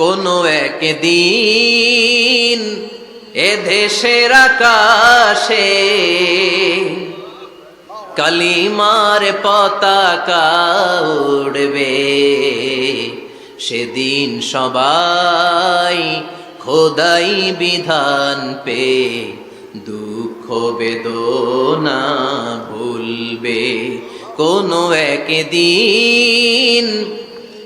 কোনো একদিন এ দেশের আকাশে কালিমার পতাকা উড়বে। সেদিন সবাই খোদাই বিধান পে, দুঃখ বেদনা ভুলবে। কোনো একদিন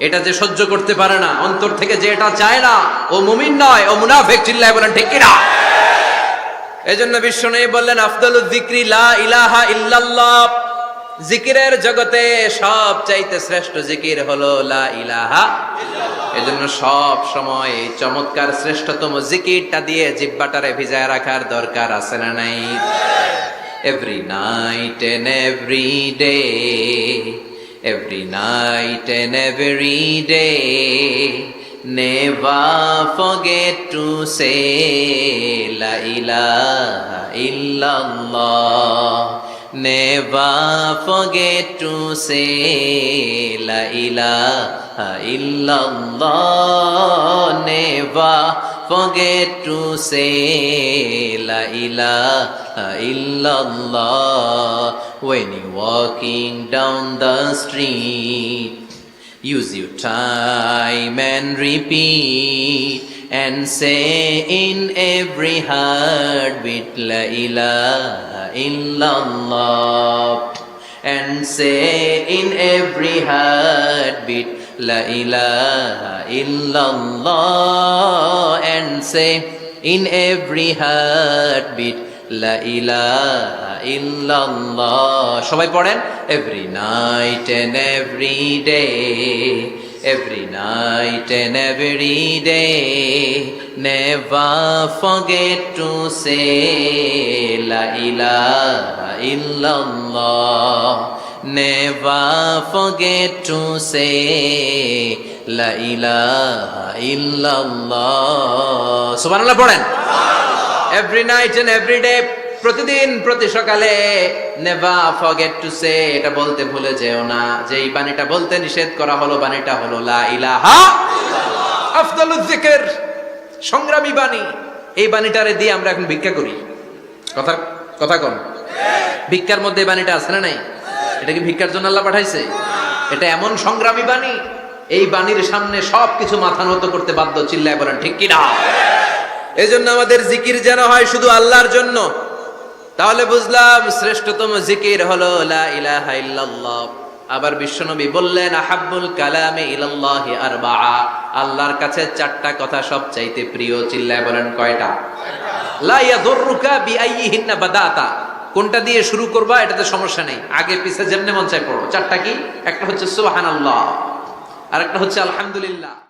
এটা যে সহ্য করতে পারে না অন্তর থেকে যে এটা চায় না ও মুমিন নয় ও মুনাফেক চিল্লায় বলেন ঠিক কিনা? এজন্য বিশ্ব নেই বললেন আফদলুল জিক্রি লা ইলাহা ইল্লাল্লাহ। জিকিরের জগতে সব চাইতে শ্রেষ্ঠ জিকির হলো লা ইলাহা এজন্য সব সময় এই চমৎকার শ্রেষ্ঠতম জিকিরটা দিয়ে জিব্বাটারে ভিজায় রাখার দরকার আছে না নাই? Every night and every day, every night and every day. Never forget to say La ilaha illallah. Never forget to say La ilaha illallah. Never forget to say La ilaha illallah when you're walking down the street. Use your time and repeat and say in every heartbeat La ilaha illallah and say in every heartbeat La ilaha illallah and say in every heartbeat La ilaha illallah সবাই পড়েন every night and every day every night and every day never forget to say ilaha illallah never forget to say La ilaha illallah সুবহানাল্লাহ পড়েন। Every night and every day প্রতিদিন, প্রতি সকালে never forget to say এটা বলতে ভুলে যেও না। যে এই বাণীটা বলতে নিষেধ করা হলো, বাণীটা হলো লা ইলাহা আফদালুজ জিকির সংগ্রামী বাণী। এই বাণীটারে দিয়ে আমরা এখন ভিক্ষা করি। কথা কথা কোন। ভিক্ষার মধ্যে বাণীটা আছে না নাই? এটা কি ভিক্ষার জন্য আল্লাহ পাঠাইছে? এটা এমন সংগ্রামী বাণী, এই বাণীর সামনে সবকিছু মাথা নত করতে বাধ্য, চিল্লায় বলেন, ঠিক কিনা এই জন্য আমাদের জিকির যেন হয় শুধু আল্লাহর জন্য। তাহলে বুঝলাম শ্রেষ্ঠতম জিকির হলো লা ইলাহা ইল্লাল্লাহ। আবার বিশ্বনবী বললেন, আহাব্বুল কালামে ইলাল্লাহি আরবাআ। আল্লাহর কাছে চারটা কথা সব চাইতে প্রিয়, চিল্লায় বলেন, কয়টা? বাদাতা। কোনটা দিয়ে শুরু করবা, এটাতে সমস্যা নেই। আগে পিছে যেমনি মঞ্চায় পড়ো। চারটা কি? একটা হচ্ছে সুবহানাল্লাহ আর একটা হচ্ছে আলহামদুলিল্লাহ।